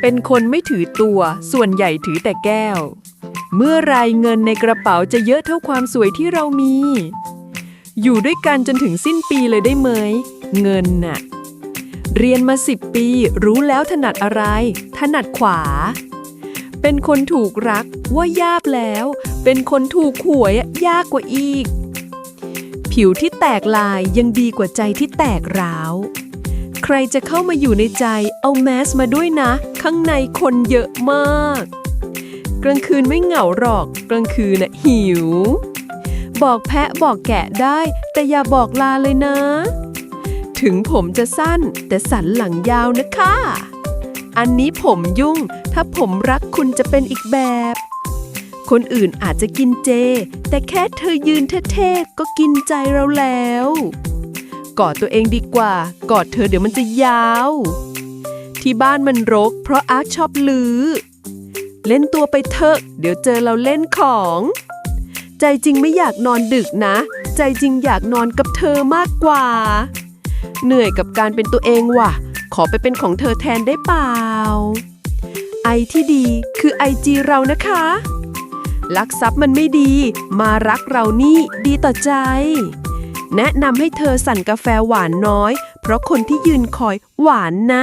เป็นคนไม่ถือตัว ส่วนใหญ่ถือแต่แก้ว เมื่อไรเงินในกระเป๋าจะเยอะเท่าความสวยที่เรามี อยู่ด้วยกันจนถึงสิ้นปีเลยได้ไหม เงินน่ะ เรียนมาสิบปี รู้แล้วถนัดอะไร ถนัดขวา เป็นคนถูกรักว่ายากแล้ว เป็นคนถูกหวยอยากกว่าอีก ผิวที่แตกลายยังดีกว่าใจที่แตกร้าว ใครจะเข้ามาอยู่ในใจ เอาแมสมาด้วยนะ ข้างในคนเยอะมาก กลางคืนไม่เหงาหรอก กลางคืนน่ะหิว บอกแพะบอกแกะได้ แต่อย่าบอกลาเลยนะ ถึงผมจะสั้นแต่สันหลังยาวนะคะ อันนี้ผมยุ่ง ถ้าผมรักคุณจะเป็นอีกแบบ คนอื่นอาจจะกินเจ แต่แค่เธอยืนเท่ๆก็กินใจเราแล้ว กอดตัวเองดีกว่า กอดเธอเดี๋ยวมันจะยาว ที่บ้านมันรก เพราะอาร์ตชอบลือ เล่นตัวไปเถอะ เดี๋ยวเจอเราเล่นของ ใจจริงไม่อยากนอนดึกนะ ใจจริงอยากนอนกับเธอมากกว่า เหนื่อยกับการเป็นตัวเองว่ะ ขอไปเป็นของเธอแทนได้เปล่า ไอที่ดีคือไอจีเรานะคะลักทรัพย์มันไม่ดี มารักเรานี่ดีต่อใจ แนะนำให้เธอสั่นกาแฟหวานน้อย เพราะคนที่ยืนคอยหวานนะ